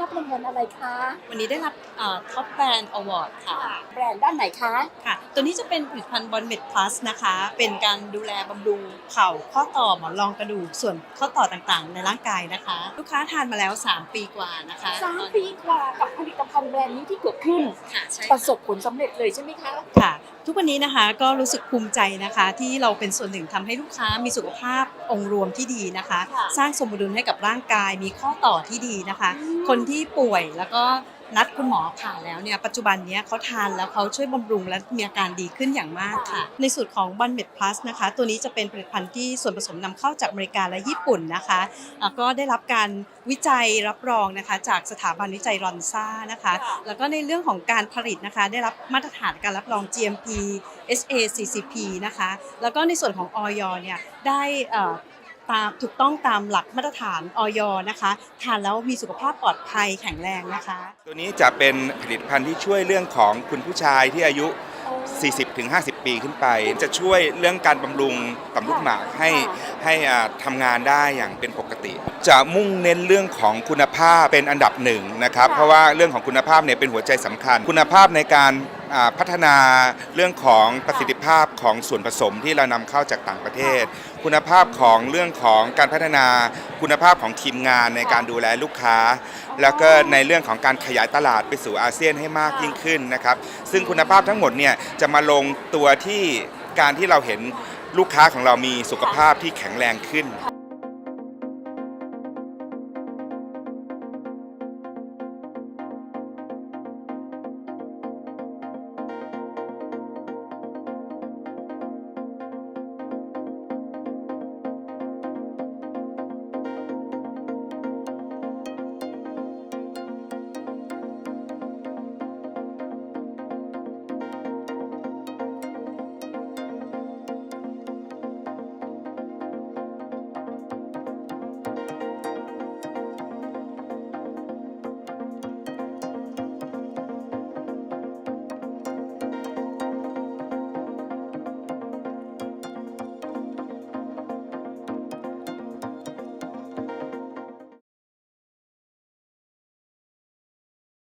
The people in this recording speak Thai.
รับรางวัลอะไรคะ วันนี้ได้รับท็อปแบรนด์อวอร์ดค่ะ แบรนด์ด้านไหนคะ ค่ะ ตัวนี้จะเป็นผลิตภัณฑ์บอลเมดพลัสนะคะ เป็นการดูแลบำรุงเข่าข้อต่อหมอนรองกระดูกส่วนข้อต่อต่างๆ ในร่างกายนะคะ ลูกค้าทานมาแล้ว 3 ปีกว่านะคะสามปีกว่ากับผลิตภัณฑ์แบรนด์นี้ที่เกิดขึ้นค่ะใช่ประสบผลสำเร็จเลยใช่ไหมคะ ค่ะทุกวันนี้นะคะก็รู้สึกภูมิใจนะคะที่เราเป็นส่วนหนึ่งทำให้ลูกค้ามีสุขภาพองค์รวมที่ดีนะคะค่ะสร้างสมดุลให้กับร่างกายมีข้อต่อที่ดีนะคะอืมคนที่ป่วยแล้วก็ นัดคุณหมอผ่าแล้วเนี่ยปัจจุบันเนี้ยเขาทานแล้วเขาช่วยบำรุงและมีอาการดีขึ้นอย่างมากค่ะ ในสูตรของบันเมดพลัสนะคะ ตัวนี้จะเป็นผลิตภัณฑ์ที่ส่วนผสมนำเข้าจากอเมริกาและญี่ปุ่นนะคะอะก็ได้รับการวิจัยรับรองนะคะ จากสถาบันวิจัยรอนซ่านะคะค่ะแล้วก็ในเรื่องของการผลิตนะคะ ได้รับมาตรฐานการรับรอง GMP SACCP นะคะ แล้วก็ในส่วนของออยเนี่ยได้เอ่อ ตามถูกต้องตามหลักมาตรฐานออยนะคะทานแล้วมีสุขภาพปลอดภัยแข็งแรงนะคะ ตัวนี้จะเป็นผลิตภัณฑ์ที่ช่วยเรื่องของคุณผู้ชายที่อายุ 40-50 ปีขึ้นไป จะช่วยเรื่องการบำรุงต่อมลูกหมากให้ให้อ่าทำงานได้อย่างเป็นปกติ จะมุ่งเน้นเรื่องของคุณภาพเป็นอันดับหนึ่งนะครับค่ะเพราะว่าเรื่องของคุณภาพเนี่ยเป็นหัวใจสำคัญ คุณภาพในการอ่า พัฒนาเรื่องของประสิทธิภาพของส่วนผสมที่เรานำเข้าจากต่างประเทศ คุณภาพของเรื่องของการพัฒนาคุณภาพของทีมงานในการดูแลลูกค้า แล้วก็ในเรื่องของการขยายตลาดไปสู่อาเซียนให้มากยิ่งขึ้นนะครับ ซึ่งคุณภาพทั้งหมดเนี่ยจะมาลงตัวที่การที่เราเห็นลูกค้าของเรามีสุขภาพที่แข็งแรงขึ้น